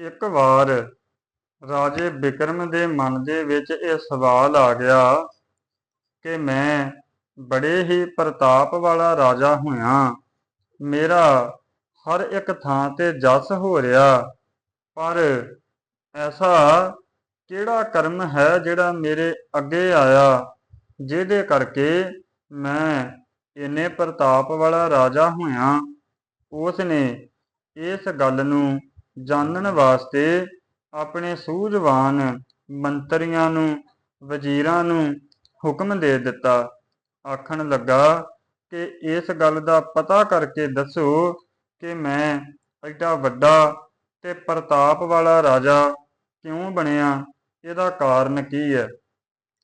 ਇੱਕ ਵਾਰ ਰਾਜੇ ਬਿਕਰਮ ਦੇ ਮਨ ਦੇ ਵਿੱਚ ਇਹ ਸਵਾਲ ਆ ਗਿਆ ਕਿ ਮੈਂ ਬੜੇ ਹੀ ਪ੍ਰਤਾਪ ਵਾਲਾ ਰਾਜਾ ਹੋਇਆ। ਮੇਰਾ ਹਰ ਇੱਕ ਥਾਂ ਤੇ ਜਸ ਹੋ ਰਿਹਾ, ਪਰ ਐਸਾ ਕਿਹੜਾ ਕਰਮ ਹੈ ਜਿਹੜਾ ਮੇਰੇ ਅੱਗੇ ਆਇਆ, ਜਿਹਦੇ ਕਰਕੇ ਮੈਂ ਇੰਨੇ ਪ੍ਰਤਾਪ ਵਾਲਾ ਰਾਜਾ ਹੋਇਆ? ਉਸ ਨੇ ਇਸ ਗੱਲ ਨੂੰ ਜਾਣਨ ਵਾਸਤੇ ਆਪਣੇ ਸੂਝਵਾਨ ਮੰਤਰੀਆਂ ਨੂੰ, ਵਜ਼ੀਰਾਂ ਨੂੰ ਹੁਕਮ ਦੇ ਦਿੱਤਾ। ਆਖਣ ਲੱਗਾ ਕਿ ਇਸ ਗੱਲ ਦਾ ਪਤਾ ਕਰਕੇ ਦੱਸੋ ਕਿ ਮੈਂ ਐਡਾ ਵੱਡਾ ਤੇ ਪ੍ਰਤਾਪ ਵਾਲਾ ਰਾਜਾ ਕਿਉਂ ਬਣਿਆ? ਇਹਦਾ ਕਾਰਨ ਕੀ ਹੈ?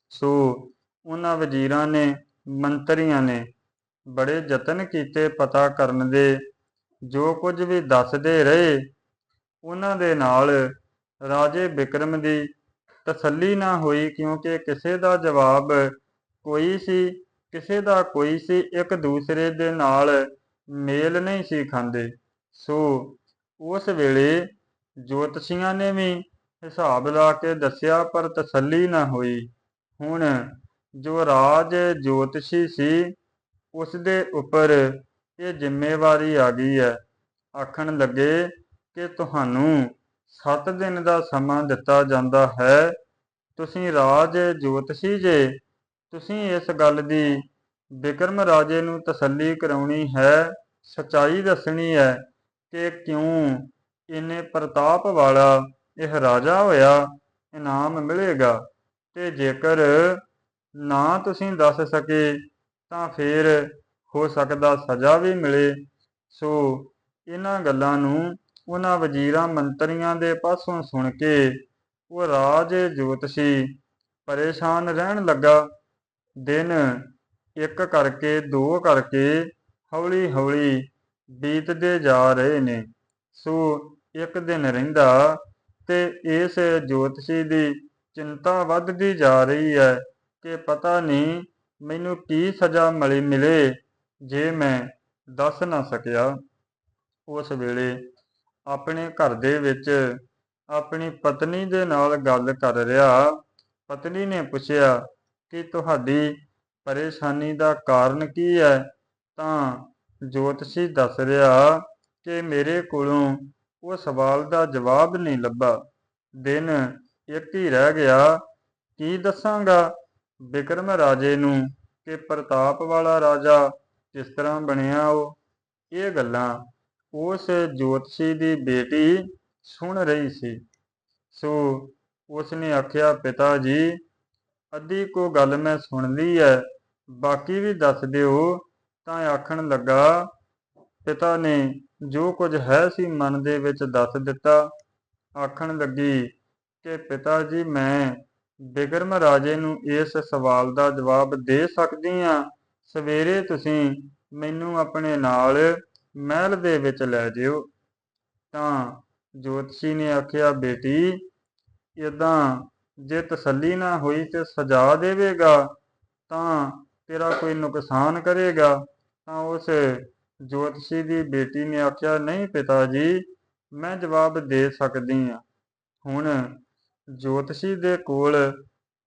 ਸੋ ਉਹਨਾਂ ਵਜ਼ੀਰਾਂ ਨੇ, ਮੰਤਰੀਆਂ ਨੇ ਬੜੇ ਯਤਨ ਕੀਤੇ ਪਤਾ ਕਰਨ ਦੇ। ਜੋ ਕੁਝ ਵੀ ਦੱਸਦੇ ਰਹੇ ਉਹਨਾਂ ਦੇ ਨਾਲ ਰਾਜੇ ਬਿਕਰਮ ਦੀ ਤਸੱਲੀ ਨਾ ਹੋਈ ਕਿਉਂਕਿ ਕਿਸੇ ਦਾ ਜਵਾਬ ਕੋਈ ਸੀ, ਕਿਸੇ ਦਾ ਕੋਈ ਸੀ, ਇੱਕ ਦੂਸਰੇ ਦੇ ਨਾਲ ਮੇਲ ਨਹੀਂ ਸੀ ਖਾਂਦੇ। ਸੋ ਉਸ ਵੇਲੇ ਜੋਤਸ਼ੀਆਂ ਨੇ ਵੀ ਹਿਸਾਬ ਲਾ ਕੇ ਦੱਸਿਆ, ਪਰ ਤਸੱਲੀ ਨਾ ਹੋਈ। ਹੁਣ ਜੋ ਰਾਜ ਜੋਤਸ਼ੀ ਸੀ ਉਸ ਦੇ ਉੱਪਰ ਇਹ ਜ਼ਿੰਮੇਵਾਰੀ ਆ ਗਈ ਹੈ। ਆਖਣ ਲੱਗੇ ਕਿ ਤੁਹਾਨੂੰ 7 ਦਿਨ ਦਾ ਸਮਾਂ ਦਿੱਤਾ ਜਾਂਦਾ ਹੈ। ਤੁਸੀਂ ਰਾਜ ਜੋਤਸ਼ੀ ਜੇ, ਤੁਸੀਂ ਇਸ ਗੱਲ ਦੀ ਬਿਕਰਮ ਰਾਜੇ ਨੂੰ ਤਸੱਲੀ ਕਰਾਉਣੀ ਹੈ, ਸਚਾਈ ਦੱਸਣੀ ਹੈ ਕਿ ਕਿਉਂ ਇੰਨੇ ਪ੍ਰਤਾਪ ਵਾਲਾ ਇਹ ਰਾਜਾ ਹੋਇਆ, ਇਨਾਮ ਮਿਲੇਗਾ ਤੇ ਜੇਕਰ ਨਾ ਤੁਸੀਂ ਦੱਸ ਸਕੇ ਤਾਂ ਫਿਰ ਹੋ ਸਕਦਾ ਸਜ਼ਾ ਵੀ ਮਿਲੇ। ਸੋ ਇਹਨਾਂ ਗੱਲਾਂ ਨੂੰ ਉਹਨਾਂ ਵਜ਼ੀਰਾਂ ਮੰਤਰੀਆਂ ਦੇ ਪਾਸੋਂ ਸੁਣ ਕੇ ਉਹ ਰਾਜ ਜੋਤਸ਼ੀ ਪਰੇਸ਼ਾਨ ਰਹਿਣ ਲੱਗਾ। ਦਿਨ ਇੱਕ ਕਰਕੇ ਦੋ ਕਰਕੇ ਹੌਲੀ ਹੌਲੀ ਬੀਤਦੇ ਜਾ ਰਹੇ ਨੇ। ਸੋ ਇੱਕ ਦਿਨ ਰਹਿੰਦਾ ਤੇ ਇਸ ਜੋਤਸ਼ੀ ਦੀ ਚਿੰਤਾ ਵੱਧਦੀ ਜਾ ਰਹੀ ਹੈ ਕਿ ਪਤਾ ਨਹੀਂ ਮੈਨੂੰ ਕੀ ਸਜ਼ਾ ਮਿਲੀ ਮਿਲੇ ਜੇ ਮੈਂ ਦੱਸ ਨਾ ਸਕਿਆ। ਉਸ ਵੇਲੇ ਆਪਣੇ ਘਰ ਦੇ ਵਿੱਚ ਆਪਣੀ ਪਤਨੀ ਦੇ ਨਾਲ ਗੱਲ ਕਰ ਰਿਹਾ। ਪਤਨੀ ਨੇ ਪੁੱਛਿਆ ਕਿ ਤੁਹਾਡੀ ਪਰੇਸ਼ਾਨੀ ਦਾ ਕਾਰਨ ਕੀ ਹੈ? ਤਾਂ ਜੋਤਸ਼ੀ ਦੱਸ ਰਿਹਾ ਕਿ ਮੇਰੇ ਕੋਲੋਂ ਉਹ ਸਵਾਲ ਦਾ ਜਵਾਬ ਨਹੀਂ ਲੱਭਾ। ਦਿਨ ਇੱਕ ਹੀ ਰਹਿ ਗਿਆ। ਕੀ ਦੱਸਾਂਗਾ? ਬਿਕਰਮ ਰਾਜੇ ਨੂੰ ਕਿ ਪ੍ਰਤਾਪ ਵਾਲਾ ਰਾਜਾ ਕਿਸ ਤਰ੍ਹਾਂ ਬਣਿਆ ਉਹ? ਇਹ ਗੱਲਾਂ ਉਸ ਜੋਤਸ਼ੀ ਦੀ ਬੇਟੀ ਸੁਣ ਰਹੀ ਸੀ। ਸੋ ਉਸ ਨੇ ਆਖਿਆ, ਪਿਤਾ ਜੀ, ਅੱਧੀ ਕੋ ਗੱਲ ਮੈਂ ਸੁਣ ਲਈ ਹੈ ਬਾਕੀ ਵੀ ਦੱਸ ਦਿਓ। ਤਾਂ ਆਖਣ ਲੱਗਾ, ਪਿਤਾ ਨੇ ਜੋ ਕੁਝ ਹੈ ਸੀ ਮਨ ਦੇ ਵਿੱਚ ਦੱਸ ਦਿੱਤਾ। ਆਖਣ ਲੱਗੀ ਕਿ, ਪਿਤਾ ਜੀ, ਮੈਂ ਬਿਕਰਮ ਰਾਜੇ ਨੂੰ ਇਸ ਸਵਾਲ ਦਾ ਜਵਾਬ ਦੇ ਸਕਦੀ ਹਾਂ ਸਵੇਰੇ ਤੁਸੀਂ ਮੈਨੂੰ ਆਪਣੇ ਨਾਲ ਮਹਿਲ ਦੇ ਵਿੱਚ ਲੈ ਜਿਓ। ਤਾਂ ਜੋਤਸ਼ੀ ਨੇ ਆਖਿਆ, ਬੇਟੀ ਇਦਾਂ ਜੇ ਤਸੱਲੀ ਨਾ ਹੋਈ ਤੇ ਸਜ਼ਾ ਦੇਵੇਗਾ, ਤਾਂ ਤੇਰਾ ਕੋਈ ਨੁਕਸਾਨ ਕਰੇਗਾ। ਤਾਂ ਉਸ ਜੋਤਸ਼ੀ ਦੀ ਬੇਟੀ ਨੇ ਆਖਿਆ, ਨਹੀਂ ਪਿਤਾ ਜੀ, ਮੈਂ ਜਵਾਬ ਦੇ ਸਕਦੀ ਹਾਂ ਹੁਣ ਜੋਤਸ਼ੀ ਦੇ ਕੋਲ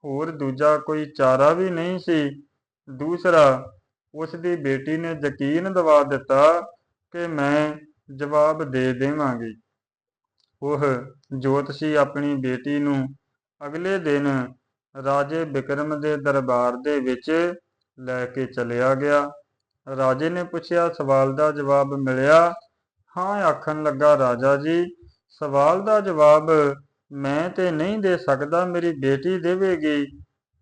ਹੋਰ ਦੂਜਾ ਕੋਈ ਚਾਰਾ ਵੀ ਨਹੀਂ ਸੀ। ਦੂਸਰਾ, ਉਸ ਦੀ ਬੇਟੀ ਨੇ ਯਕੀਨ ਦਿਵਾ ਦਿੱਤਾ ਕਿ ਮੈਂ ਜਵਾਬ ਦੇ ਦੇਵਾਂਗੀ। ਉਹ ਜੋਤਸ਼ੀ ਆਪਣੀ ਬੇਟੀ ਨੂੰ ਅਗਲੇ ਦਿਨ ਰਾਜੇ ਬਿਕਰਮ ਦੇ ਦਰਬਾਰ ਦੇ ਵਿੱਚ ਲੈ ਕੇ ਚਲਿਆ ਗਿਆ। ਰਾਜੇ ਨੇ ਪੁੱਛਿਆ, ਸਵਾਲ ਦਾ ਜਵਾਬ ਮਿਲਿਆ? ਹਾਂ, ਆਖਣ ਲੱਗਾ, ਰਾਜਾ ਜੀ, ਸਵਾਲ ਦਾ ਜਵਾਬ ਮੈਂ ਤੇ ਨਹੀਂ ਦੇ ਸਕਦਾ, ਮੇਰੀ ਬੇਟੀ ਦੇਵੇਗੀ।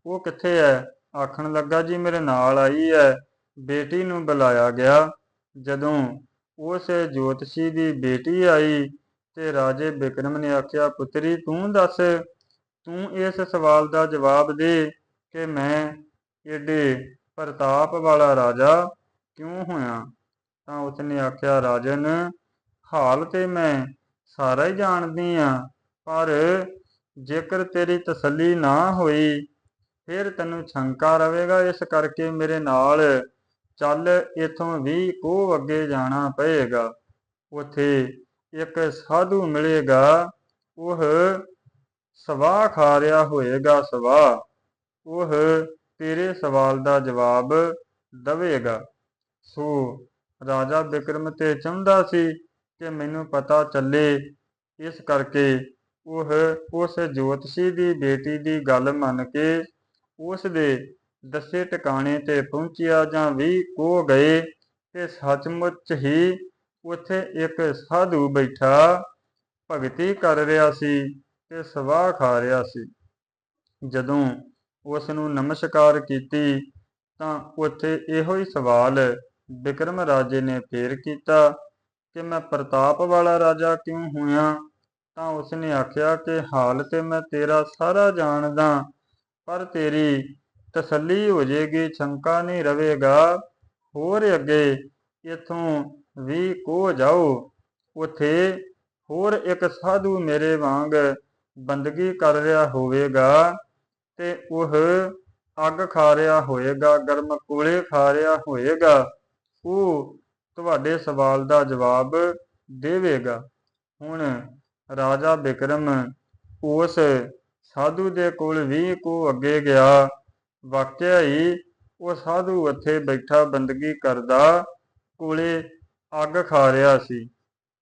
ਉਹ ਕਿੱਥੇ ਹੈ ਆਖਣ ਲੱਗਾ, ਜੀ, ਮੇਰੇ ਨਾਲ ਆਈ ਹੈ ਬੇਟੀ ਨੂੰ ਬੁਲਾਇਆ ਗਿਆ। ਜਦੋਂ ਉਸ ਜੋਤਸ਼ੀ ਦੀ ਬੇਟੀ ਆਈ ਤੇ ਰਾਜੇ ਬਿਕਰਮ ਨੇ ਆਖਿਆ, ਪੁੱਤਰੀ, ਤੂੰ ਦੱਸ, ਤੂੰ ਇਸ ਸਵਾਲ ਦਾ ਜਵਾਬ ਦੇ ਕਿ ਮੈਂ ਏਡੇ ਪ੍ਰਤਾਪ ਵਾਲਾ ਰਾਜਾ ਕਿਉਂ ਹੋਇਆ? ਤਾਂ ਉਸਨੇ ਆਖਿਆ, ਰਾਜਨ, ਹਾਲ ਤੇ ਮੈਂ ਸਾਰਾ ਹੀ ਜਾਣਦੀ ਆ, ਪਰ ਜੇਕਰ ਤੇਰੀ ਤਸੱਲੀ ਨਾ ਹੋਈ, ਫਿਰ ਤੈਨੂੰ ਸ਼ੰਕਾ ਰਵੇਗਾ, ਇਸ ਕਰਕੇ ਮੇਰੇ ਨਾਲ ਚੱਲ ਇਥੋਂ ਵੀ ਕੋਹ ਅੱਗੇ ਜਾਣਾ ਪਏਗਾ। ਉਥੇ ਇੱਕ ਸਾਧੂ ਮਿਲੇਗਾ, ਉਹ ਸਵਾਹ ਖਾ ਰਿਹਾ ਹੋਏਗਾ ਸਵਾਹ। ਉਹ ਤੇਰੇ ਸਵਾਲ ਦਾ ਜਵਾਬ ਦਵੇਗਾ। ਸੋ ਰਾਜਾ ਬਿਕਰਮ ਤੇ ਚਾਹੁੰਦਾ ਸੀ ਕਿ ਮੈਨੂੰ ਪਤਾ ਚੱਲੇ। ਇਸ ਕਰਕੇ ਉਹ ਉਸ ਜੋਤਸ਼ੀ ਦੀ ਬੇਟੀ ਦੀ ਗੱਲ ਮੰਨ ਕੇ ਉਸ ਦੇ ਦੱਸੇ ਟਿਕਾਣੇ ਤੇ ਪਹੁੰਚਿਆ ਜਾਂ ਵੀ ਕੋ ਗਏ ਤੇ ਸੱਚਮੁੱਚ ਹੀ ਉੱਥੇ ਇੱਕ ਸਾਧੂ ਬੈਠਾ ਭਗਤੀ ਕਰ ਰਿਹਾ ਸੀ ਤੇ ਸਵਾਹ ਖਾ ਰਿਹਾ ਸੀ। ਜਦੋਂ ਉਸ ਨੂੰ ਨਮਸਕਾਰ ਕੀਤੀ ਤਾਂ ਉੱਥੇ ਇਹੋ ਹੀ ਸਵਾਲ ਬਿਕਰਮ ਰਾਜੇ ਨੇ ਫੇਰ ਕੀਤਾ ਕਿ ਮੈਂ ਪ੍ਰਤਾਪ ਵਾਲਾ ਰਾਜਾ ਕਿਉਂ ਹੋਇਆ? ਤਾਂ ਉਸਨੇ ਆਖਿਆ ਕਿ ਹਾਲ ਤੇ ਮੈਂ ਤੇਰਾ ਸਾਰਾ ਜਾਣਦਾ, ਪਰ ਤੇਰੀ ਤਸੱਲੀ ਹੋ ਜੇਗੀ ਸ਼ੰਕਾ ਨਹੀਂ ਰਵੇਗਾ। ਹੋਰ ਅੱਗੇ, ਇਥੋਂ ਵੀ ਕੋ ਜਾਓ? ਉਥੇ ਹੋਰ ਇੱਕ ਸਾਧੂ ਮੇਰੇ ਵਾਂਗ ਬੰਦਗੀ ਕਰ ਰਿਹਾ ਹੋਵੇਗਾ ਤੇ ਉਹ ਅੱਗ ਖਾ ਰਿਹਾ ਹੋਏਗਾ ਗਰਮ ਕੋਲੇ ਖਾ ਰਿਹਾ ਹੋਏਗਾ ਉਹ ਤੁਹਾਡੇ ਸਵਾਲ ਦਾ ਜਵਾਬ ਦੇਵੇਗਾ। ਹੁਣ ਰਾਜਾ ਬਿਕਰਮ ਉਸ ਸਾਧੂ ਦੇ ਕੋਲ ਵੀ ਕੋ ਅੱਗੇ ਗਿਆ। ਵਾਕਿਆ ਹੀ ਉਹ ਸਾਧੂ ਉੱਥੇ ਬੈਠਾ ਬੰਦਗੀ ਕਰਦਾ ਕੋਲੇ ਅੱਗ ਖਾ ਰਿਹਾ ਸੀ।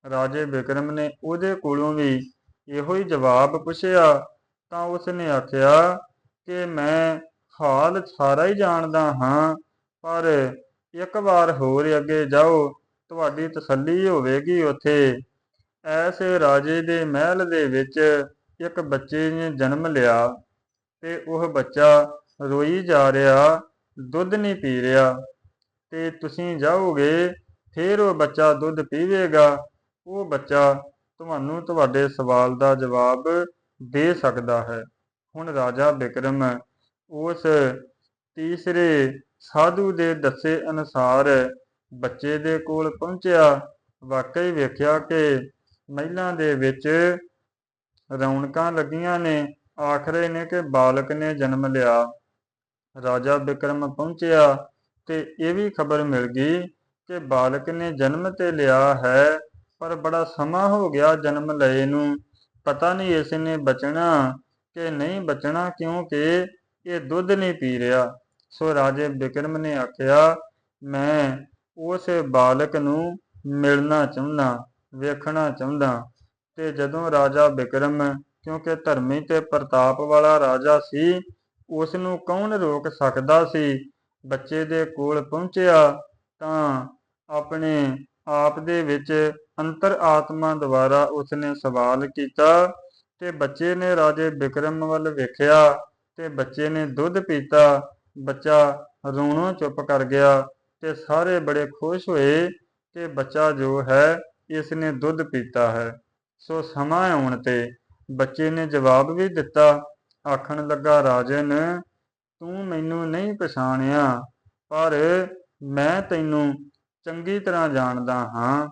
ਰਾਜੇ ਬਿਕਰਮ ਨੇ ਉਹਦੇ ਕੋਲੋਂ ਵੀ ਇਹੋ ਹੀ ਜਵਾਬ ਪੁੱਛਿਆ ਤਾਂ ਉਸਨੇ ਆਖਿਆ ਕਿ ਮੈਂ ਹਾਲ ਸਾਰਾ ਹੀ ਜਾਣਦਾ ਹਾਂ, ਪਰ ਇੱਕ ਵਾਰ ਹੋਰ ਅੱਗੇ ਜਾਓ, ਤੁਹਾਡੀ ਤਸੱਲੀ ਹੋਵੇਗੀ ਉੱਥੇ। ਐਸੇ ਰਾਜੇ ਦੇ ਮਹਿਲ ਦੇ ਵਿੱਚ ਇੱਕ ਬੱਚੇ ਨੇ ਜਨਮ ਲਿਆ ਤੇ ਉਹ ਬੱਚਾ ਰੋਈ ਜਾ ਰਿਹਾ, ਦੁੱਧ ਨਹੀਂ ਪੀ ਰਿਹਾ। ਤੇ ਤੁਸੀਂ ਜਾਓਗੇ, ਫਿਰ ਉਹ ਬੱਚਾ ਦੁੱਧ ਪੀਵੇਗਾ। ਉਹ ਬੱਚਾ ਤੁਹਾਨੂੰ ਤੁਹਾਡੇ ਸਵਾਲ ਦਾ ਜਵਾਬ ਦੇ ਸਕਦਾ ਹੈ। ਹੁਣ ਰਾਜਾ ਬਿਕਰਮ ਉਸ ਤੀਸਰੇ ਸਾਧੂ ਦੇ ਦੱਸੇ ਅਨੁਸਾਰ ਬੱਚੇ ਦੇ ਕੋਲ ਪਹੁੰਚਿਆ। ਵਾਕਈ ਵੇਖਿਆ ਕਿ ਮਹਿਲਾਂ ਦੇ ਵਿੱਚ ਰੌਣਕਾਂ ਲੱਗੀਆਂ ਨੇ। ਆਖਰੇ ਨੇ ਕਿ ਬਾਲਕ ਨੇ ਜਨਮ ਲਿਆ। ਰਾਜਾ ਬਿਕਰਮ ਪਹੁੰਚਿਆ ਤੇ ਇਹ ਵੀ ਖਬਰ ਮਿਲ ਗਈ ਕਿ ਬਾਲਕ ਨੇ ਜਨਮ ਤੇ ਲਿਆ ਹੈ, ਪਰ ਬੜਾ ਸਮਾਂ ਹੋ ਗਿਆ ਜਨਮ ਲਏ ਨੂੰ। ਪਤਾ ਨਹੀਂ ਇਸ ਨੇ ਬਚਣਾ ਕਿ ਨਹੀਂ ਬਚਣਾ, ਕਿਉਂਕਿ ਇਹ ਦੁੱਧ ਨਹੀਂ ਪੀ ਰਿਹਾ। ਸੋ ਰਾਜੇ ਬਿਕਰਮ ਨੇ ਆਖਿਆ, ਮੈਂ ਉਸ ਬਾਲਕ ਨੂੰ ਮਿਲਣਾ ਚਾਹੁੰਦਾ, ਵੇਖਣਾ ਚਾਹੁੰਦਾ। ਤੇ ਜਦੋਂ ਰਾਜਾ ਬਿਕਰਮ, ਕਿਉਂਕਿ ਧਰਮੀ ਤੇ ਪ੍ਰਤਾਪ ਵਾਲਾ ਰਾਜਾ ਸੀ ਉਸ ਨੂੰ ਕੌਣ ਰੋਕ ਸਕਦਾ ਸੀ? ਬੱਚੇ ਦੇ ਕੋਲ ਪਹੁੰਚਿਆ ਤਾਂ ਆਪਣੇ ਆਪ ਦੇ ਵਿੱਚ ਅੰਤਰ ਆਤਮਾ ਦੁਆਰਾ ਉਸਨੇ ਸਵਾਲ ਕੀਤਾ ਤੇ ਬੱਚੇ ਨੇ ਰਾਜੇ ਬਿਕਰਮ ਵੱਲ ਵੇਖਿਆ ਤੇ ਬੱਚੇ ਨੇ ਦੁੱਧ ਪੀਤਾ। ਬੱਚਾ ਰੋਣੋਂ ਚੁੱਪ ਕਰ ਗਿਆ ਤੇ ਸਾਰੇ ਬੜੇ ਖੁਸ਼ ਹੋਏ ਕਿ ਬੱਚਾ ਜੋ ਹੈ ਇਸ ਨੇ ਦੁੱਧ ਪੀਤਾ ਹੈ। ਸੋ ਸਮਾਂ ਆਉਣ ਤੇ ਬੱਚੇ ਨੇ ਜਵਾਬ ਵੀ ਦਿੱਤਾ ਆਖਣ ਲੱਗਾ, ਰਾਜਨ, ਤੂੰ ਮੈਨੂੰ ਨਹੀਂ ਪਛਾਣਿਆ, ਪਰ ਮੈਂ ਤੈਨੂੰ ਚੰਗੀ ਤਰ੍ਹਾਂ ਜਾਣਦਾ ਹਾਂ।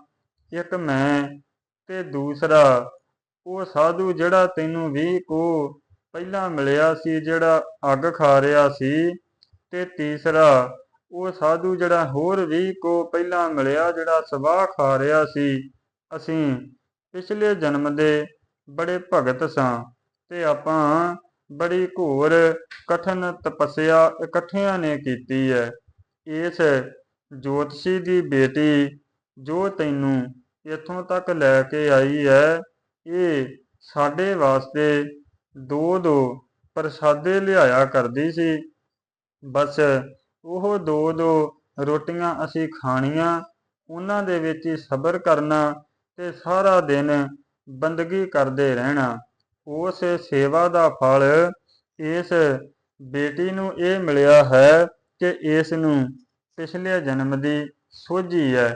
ਇੱਕ ਮੈਂ ਤੇ ਦੂਸਰਾ ਉਹ ਸਾਧੂ ਜਿਹੜਾ ਤੈਨੂੰ ਵੀ ਕੋ ਪਹਿਲਾਂ ਮਿਲਿਆ ਸੀ, ਜਿਹੜਾ ਅੱਗ ਖਾ ਰਿਹਾ ਸੀ, ਤੇ ਤੀਸਰਾ ਉਹ ਸਾਧੂ ਜਿਹੜਾ ਹੋਰ ਵੀ ਕੋ ਪਹਿਲਾਂ ਮਿਲਿਆ, ਜਿਹੜਾ ਸਵਾਹ ਖਾ ਰਿਹਾ ਸੀ। ਅਸੀਂ ਪਿਛਲੇ ਜਨਮ ਦੇ ਬੜੇ ਭਗਤ ਸਾਂ ਤੇ ਆਪਾਂ ਬੜੀ ਘੋਰ ਕਠਨ ਤਪੱਸਿਆ ਇਕੱਠਿਆਂ ਨੇ ਕੀਤੀ ਹੈ ਇਸ ਜੋਤਸ਼ੀ ਦੀ ਬੇਟੀ ਜੋ ਤੈਨੂੰ ਇੱਥੋਂ ਤੱਕ ਲੈ ਕੇ ਆਈ ਹੈ ਇਹ ਸਾਡੇ ਵਾਸਤੇ ਦੋ ਦੋ ਪ੍ਰਸਾਦੇ ਲਿਆਇਆ ਕਰਦੀ ਸੀ। ਬਸ ਉਹ ਦੋ ਦੋ ਰੋਟੀਆਂ ਅਸੀਂ ਖਾਣੀਆਂ, ਉਹਨਾਂ ਦੇ ਵਿੱਚ ਹੀ ਸਬਰ ਕਰਨਾ ਤੇ ਸਾਰਾ ਦਿਨ ਬੰਦਗੀ ਕਰਦੇ ਰਹਿਣਾ। ਉਸ ਸੇਵਾ ਦਾ ਫਲ ਇਸ ਬੇਟੀ ਨੂੰ ਇਹ ਮਿਲਿਆ ਹੈ ਕਿ ਇਸ ਨੂੰ ਪਿਛਲੇ ਜਨਮ ਦੀ ਸੋਝੀ ਹੈ।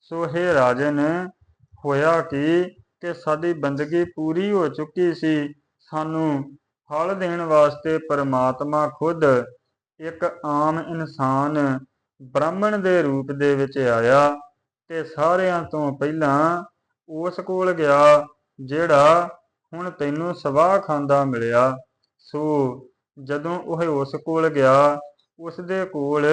ਸੋ ਹੈ ਰਾਜਨ, ਹੋਇਆ ਕਿ ਕਿ ਸਾਡੀ ਬੰਦਗੀ ਪੂਰੀ ਹੋ ਚੁੱਕੀ ਸੀ? ਸਾਨੂੰ ਫਲ ਦੇਣ ਵਾਸਤੇ ਪਰਮਾਤਮਾ ਖੁਦ ਇੱਕ ਆਮ ਇਨਸਾਨ ਬ੍ਰਾਹਮਣ ਦੇ ਰੂਪ ਦੇ ਵਿੱਚ ਆਇਆ ਤੇ ਸਾਰਿਆਂ ਤੋਂ ਪਹਿਲਾਂ ਉਸ ਕੋਲ ਗਿਆ, ਜਿਹੜਾ ਹੁਣ ਤੈਨੂੰ ਸਵਾਹ ਖਾਂਦਾ ਮਿਲਿਆ। ਸੋ ਜਦੋਂ ਉਹ ਉਸ ਕੋਲ ਗਿਆ ਉਸ ਦੇ ਕੋਲ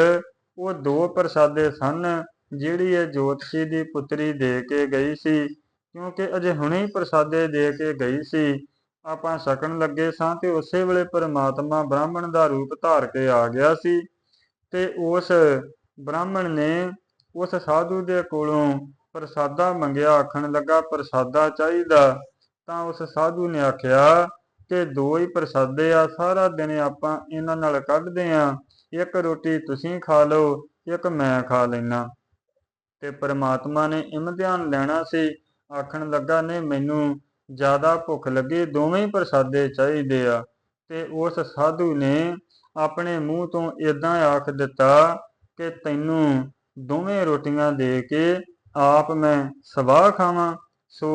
ਉਹ ਦੋ ਪ੍ਰਸਾਦੇ ਸਨ, ਜਿਹੜੀ ਇਹ ਜੋਤਸ਼ੀ ਦੀ ਪੁੱਤਰੀ ਦੇ ਕੇ ਗਈ ਸੀ। ਕਿਉਂਕਿ ਅਜੇ ਹੁਣੇ ਹੀ ਪ੍ਰਸਾਦੇ ਦੇ ਕੇ ਗਈ ਸੀ, ਆਪਾਂ ਛਕਣ ਲੱਗੇ ਸਾਂ ਤੇ ਉਸੇ ਵੇਲੇ ਪਰਮਾਤਮਾ ਬ੍ਰਾਹਮਣ ਦਾ ਰੂਪ ਧਾਰ ਕੇ ਆ ਗਿਆ ਸੀ ਤੇ ਉਸ ਬ੍ਰਾਹਮਣ ਨੇ ਉਸ ਸਾਧੂ ਦੇ ਕੋਲੋਂ ਪ੍ਰਸਾਦਾ ਮੰਗਿਆ। ਆਖਣ ਲੱਗਾ, ਪ੍ਰਸਾਦਾ ਚਾਹੀਦਾ। ਤਾਂ ਉਸ ਸਾਧੂ ਨੇ ਆਖਿਆ ਕਿ ਦੋ ਹੀ ਪ੍ਰਸਾਦੇ ਆ, ਸਾਰਾ ਦਿਨ ਆਪਾਂ ਇਹਨਾਂ ਨਾਲ ਕੱਢਦੇ ਆ। ਇੱਕ ਰੋਟੀ ਤੁਸੀਂ ਖਾ ਲਓ, ਇੱਕ ਮੈਂ ਖਾ ਲੈਣਾ ਤੇ ਪ੍ਰਮਾਤਮਾ ਨੇ ਇਮਤਿਹਾਨ ਲੈਣਾ ਸੀ। ਆਖਣ ਲੱਗਾ ਨੇ ਮੈਨੂੰ ਜ਼ਿਆਦਾ ਭੁੱਖ ਲੱਗੀ, ਦੋਵੇਂ ਹੀ ਪ੍ਰਸਾਦੇ ਚਾਹੀਦੇ ਆ ਤੇ ਉਸ ਸਾਧੂ ਨੇ ਆਪਣੇ ਮੂੰਹ ਤੋਂ ਇਦਾਂ ਆਖ ਦਿੱਤਾ ਕਿ, ਤੈਨੂੰ ਦੋਵੇਂ ਰੋਟੀਆਂ ਦੇ ਕੇ ਆਪ ਮੈਂ ਸਵਾਹ ਖਾਵਾਂ। ਸੋ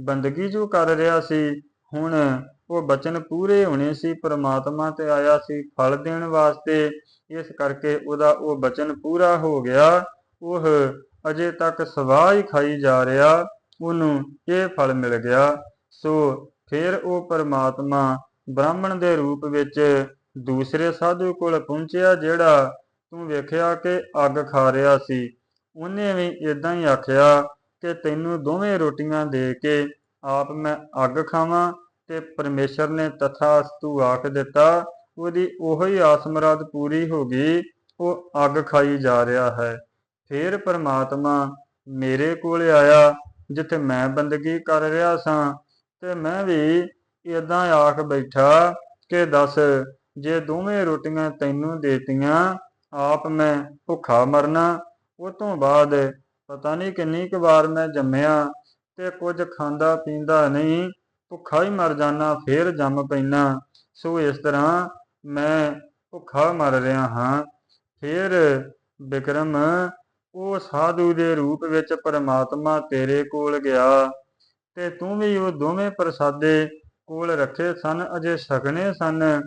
ਬੰਦਗੀ ਜੋ ਕਰ ਰਿਹਾ ਸੀ, ਹੁਣ ਉਹ ਬਚਨ ਪੂਰੇ ਹੋਣੇ ਸੀ, ਪ੍ਰਮਾਤਮਾ ਤੇ ਆਇਆ ਸੀ ਫਲ ਦੇਣ ਵਾਸਤੇ। ਇਸ ਕਰਕੇ ਉਹਦਾ ਉਹ ਬਚਨ ਪੂਰਾ ਹੋ ਗਿਆ। ਉਹ ਅਜੇ ਤੱਕ ਸਵਾਹ ਹੀ ਖਾਈ ਜਾ ਰਿਹਾ, ਉਹਨੂੰ ਇਹ ਫਲ ਮਿਲ ਗਿਆ। ਸੋ ਫਿਰ ਉਹ ਪਰਮਾਤਮਾ ਬ੍ਰਾਹਮਣ ਦੇ ਰੂਪ ਵਿੱਚ ਦੂਸਰੇ ਸਾਧੂ ਕੋਲ ਪਹੁੰਚਿਆ, ਜਿਹੜਾ ਤੂੰ ਵੇਖਿਆ ਕਿ ਅੱਗ ਖਾ ਰਿਹਾ ਸੀ। ਉਹਨੇ ਵੀ ਇਦਾਂ ਹੀ ਆਖਿਆ ਤੇ ਤੈਨੂੰ ਦੋਵੇਂ ਰੋਟੀਆਂ ਦੇ ਕੇ ਆਪ ਮੈਂ ਅੱਗ ਖਾਵਾਂ ਤੇ ਪਰਮੇਸ਼ਰ ਨੇ ਤਥਾਸਤੂ ਆਖ ਦਿੱਤਾ, ਉਹਦੀ ਉਹੀ ਆਸ ਪੂਰੀ ਹੋ ਗਈ, ਉਹ ਅੱਗ ਖਾਈ ਜਾ ਰਿਹਾ ਹੈ। ਫਿਰ ਪਰਮਾਤਮਾ ਮੇਰੇ ਕੋਲ ਆਇਆ, ਜਿੱਥੇ ਮੈਂ ਬੰਦਗੀ ਕਰ ਰਿਹਾ ਸਾਂ, ਤੇ ਮੈਂ ਵੀ ਇਦਾਂ ਆਖ ਬੈਠਾ ਕਿ ਦੱਸ, ਜੇ ਦੋਵੇਂ ਰੋਟੀਆਂ ਤੈਨੂੰ ਦੇਤੀਆਂ ਆਪ ਮੈਂ ਭੁੱਖਾ ਮਰਨਾ, ਉਹ ਤੋਂ ਬਾਅਦ ਪਤਾ ਨਹੀਂ ਕਿੰਨੀ ਕੁ ਵਾਰ ਮੈਂ ਜੰਮਿਆ ਤੇ ਕੁਝ ਖਾਂਦਾ ਪੀਂਦਾ ਨਹੀਂ, ਭੁੱਖਾ ਹੀ ਮਰ ਜਾਣਾ ਫੇਰ ਜੰਮ ਪੈਣਾ ਸੋ ਇਸ ਤਰ੍ਹਾਂ ਮੈਂ ਭੁੱਖਾ ਮਰ ਰਿਹਾ ਹਾਂ। ਫੇਰ ਬਿਕਰਮ ਉਹ ਸਾਧੂ ਦੇ ਰੂਪ ਵਿੱਚ ਪਰਮਾਤਮਾ ਤੇਰੇ ਕੋਲ ਗਿਆ ਤੇ ਤੂੰ ਵੀ ਉਹ ਦੋਵੇਂ ਪ੍ਰਸਾਦੇ ਕੋਲ ਰੱਖੇ ਸਨ, ਅਜੇ ਛਕਣੇ ਸਨ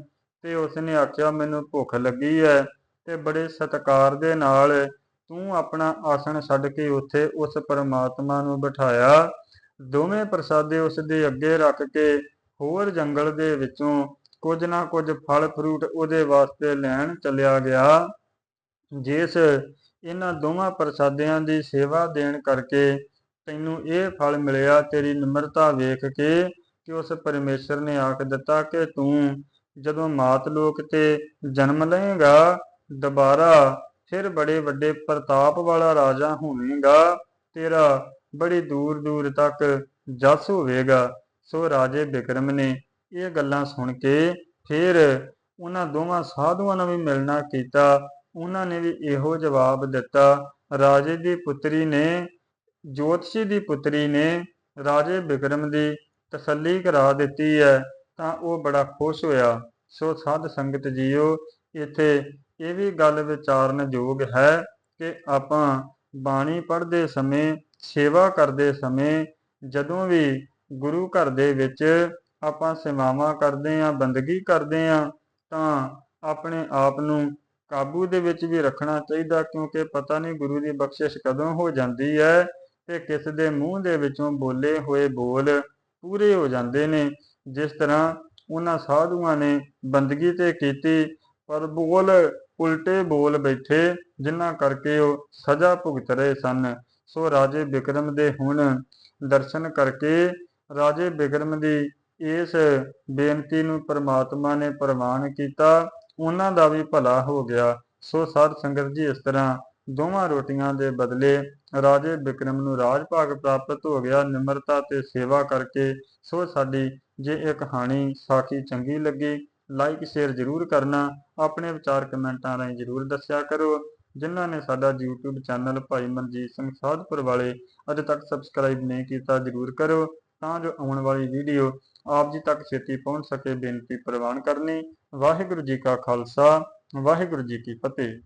ਤੇ ਉਸਨੇ ਆਖਿਆ, ਮੈਨੂੰ ਭੁੱਖ ਲੱਗੀ ਹੈ ਤੇ ਬੜੇ ਸਤਿਕਾਰ ਦੇ ਨਾਲ ਤੂੰ ਆਪਣਾ ਆਸਣ ਛੱਡ ਕੇ ਉੱਥੇ ਉਸ ਪਰਮਾਤਮਾ ਨੂੰ ਬਿਠਾਇਆ। ਦੋਵੇਂ ਪ੍ਰਸਾਦੇ ਉਸ ਦੇ ਅੱਗੇ ਰੱਖ ਕੇ ਹੋਰ ਜੰਗਲ ਦੇ ਵਿੱਚੋਂ ਕੁਝ ਨਾ ਕੁਝ ਫਲ ਫਰੂਟ ਉਹਦੇ ਵਾਸਤੇ ਲੈਣ ਚੱਲਿਆ ਗਿਆ। ਜਿਸ ਇਹਨਾਂ ਦੋਵਾਂ ਪ੍ਰਸਾਦਿਆਂ ਦੀ ਸੇਵਾ ਦੇਣ ਕਰਕੇ ਤੈਨੂੰ ਇਹ ਫਲ ਮਿਲਿਆ। ਤੇਰੀ ਨਿਮਰਤਾ ਵੇਖ ਕੇ ਕਿ ਉਸ ਪਰਮੇਸ਼ਰ ਨੇ ਆਖ ਦਿੱਤਾ ਕਿ ਤੂੰ ਜਦੋਂ ਮਾਤ ਲੋਕ ਤੇ ਜਨਮ ਲਏਗਾ, ਦੁਬਾਰਾ ਫਿਰ ਬੜੇ ਵੱਡੇ ਪ੍ਰਤਾਪ ਵਾਲਾ ਰਾਜਾ ਹੋਵੇਂਗਾ, ਤੇਰਾ ਬੜੀ ਦੂਰ ਦੂਰ ਤੱਕ ਜਸ ਹੋਵੇਗਾ। ਸੋ ਰਾਜੇ ਬਿਕਰਮ ਨੇ ਇਹ ਗੱਲਾਂ ਸੁਣ ਕੇ ਫਿਰ ਉਹਨਾਂ ਦੋਵਾਂ ਸਾਧੂਆਂ ਨੂੰ ਵੀ ਮਿਲਣਾ ਕੀਤਾ। ਉਹਨਾਂ ਨੇ ਵੀ ਇਹੋ ਜਵਾਬ ਦਿੱਤਾ, ਰਾਜੇ ਦੀ ਪੁੱਤਰੀ ਨੇ, ਜੋਤਸ਼ੀ ਦੀ ਪੁੱਤਰੀ ਨੇ ਰਾਜੇ ਬਿਕਰਮ ਦੀ ਤਸੱਲੀ ਕਰਾ ਦਿੱਤੀ ਹੈ, ਤਾਂ ਉਹ ਬੜਾ ਖੁਸ਼ ਹੋਇਆ। ਸੋ ਸਾਧ ਸੰਗਤ ਜੀਓ, ਇੱਥੇ ਇਹ ਵੀ ਗੱਲ ਵਿਚਾਰਨ ਯੋਗ ਹੈ ਕਿ ਆਪਾਂ ਬਾਣੀ ਪੜ੍ਹਦੇ ਸਮੇਂ, ਸੇਵਾ ਕਰਦੇ ਸਮੇਂ, ਜਦੋਂ ਵੀ ਗੁਰੂ ਘਰ ਦੇ ਵਿੱਚ ਆਪਾਂ ਸੇਵਾਵਾਂ ਕਰਦੇ ਆਂ ਬੰਦਗੀ ਕਰਦੇ ਆਂ ਤਾਂ ਆਪਣੇ ਆਪ ਨੂੰ ਕਾਬੂ ਦੇ ਵਿੱਚ ਵੀ ਰੱਖਣਾ ਚਾਹੀਦਾ ਕਿਉਂਕਿ ਪਤਾ ਨਹੀਂ ਗੁਰੂ ਦੀ ਬਖਸ਼ਿਸ਼ ਕਦੋਂ ਹੋ ਜਾਂਦੀ ਹੈ ਤੇ ਕਿਸ ਦੇ ਮੂੰਹ ਦੇ ਵਿੱਚੋਂ ਬੋਲੇ ਹੋਏ ਬੋਲ ਪੂਰੇ ਹੋ ਜਾਂਦੇ ਨੇ। ਜਿਸ ਤਰ੍ਹਾਂ ਉਹਨਾਂ ਸਾਧੂਆਂ ਨੇ ਬੰਦਗੀ ਤੇ ਕੀਤੀ ਪਰ ਬੋਲ ਉਲਟੇ ਬੋਲ ਬੈਠੇ, ਜਿਨ੍ਹਾਂ ਕਰਕੇ ਉਹ ਸਜ਼ਾ ਭੁਗਤ ਰਹੇ ਸਨ। ਸੋ ਰਾਜੇ ਬਿਕਰਮ ਦੇ ਹੁਣ ਦਰਸ਼ਨ ਕਰਕੇ ਰਾਜੇ ਬਿਕਰਮ ਦੀ ਇਸ ਬੇਨਤੀ ਨੂੰ ਪ੍ਰਮਾਤਮਾ ਨੇ ਪ੍ਰਵਾਨ ਕੀਤਾ, ਉਹਨਾਂ ਦਾ ਵੀ ਭਲਾ ਹੋ ਗਿਆ। ਸੋ ਸਾਧ ਸੰਗਤ ਜੀ, ਇਸ ਤਰ੍ਹਾਂ ਦੋਵਾਂ ਰੋਟੀਆਂ ਦੇ ਬਦਲੇ ਰਾਜੇ ਬਿਕਰਮ ਨੂੰ ਰਾਜ ਭਾਗ ਪ੍ਰਾਪਤ ਹੋ ਗਿਆ। ਨਿਮਰਤਾ ਤੇ ਸੇਵਾ ਕਰਕੇ ਸੋ ਸਾਡੀ ਜੇ ਇਹ ਕਹਾਣੀ ਸਾਖੀ ਚੰਗੀ ਲੱਗੀ ਲਾਈਕ ਸ਼ੇਅਰ ਜ਼ਰੂਰ ਕਰਨਾ। ਆਪਣੇ ਵਿਚਾਰ ਕਮੈਂਟਾਂ ਰਾਹੀਂ ਜ਼ਰੂਰ ਦੱਸਿਆ ਕਰੋ। ਜਿਨ੍ਹਾਂ ਨੇ ਸਾਡਾ YouTube ਚੈਨਲ ਭਾਈ ਮਨਜੀਤ ਸਿੰਘ ਸਾਧਪੁਰ ਵਾਲੇ ਅਜੇ ਤੱਕ ਸਬਸਕ੍ਰਾਈਬ ਨਹੀਂ ਕੀਤਾ, ਜ਼ਰੂਰ ਕਰੋ। ਤਾਂ ਜੋ ਆਉਣ ਵਾਲੀ ਵੀਡੀਓ ਆਪ ਜੀ ਤੱਕ ਛੇਤੀ ਪਹੁੰਚ ਸਕੇ, ਬੇਨਤੀ ਪ੍ਰਵਾਨ ਕਰਨੀ। ਵਾਹਿਗੁਰੂ ਜੀ ਕਾ ਖਾਲਸਾ, ਵਾਹਿਗੁਰੂ ਜੀ ਕੀ ਫਤਿਹ।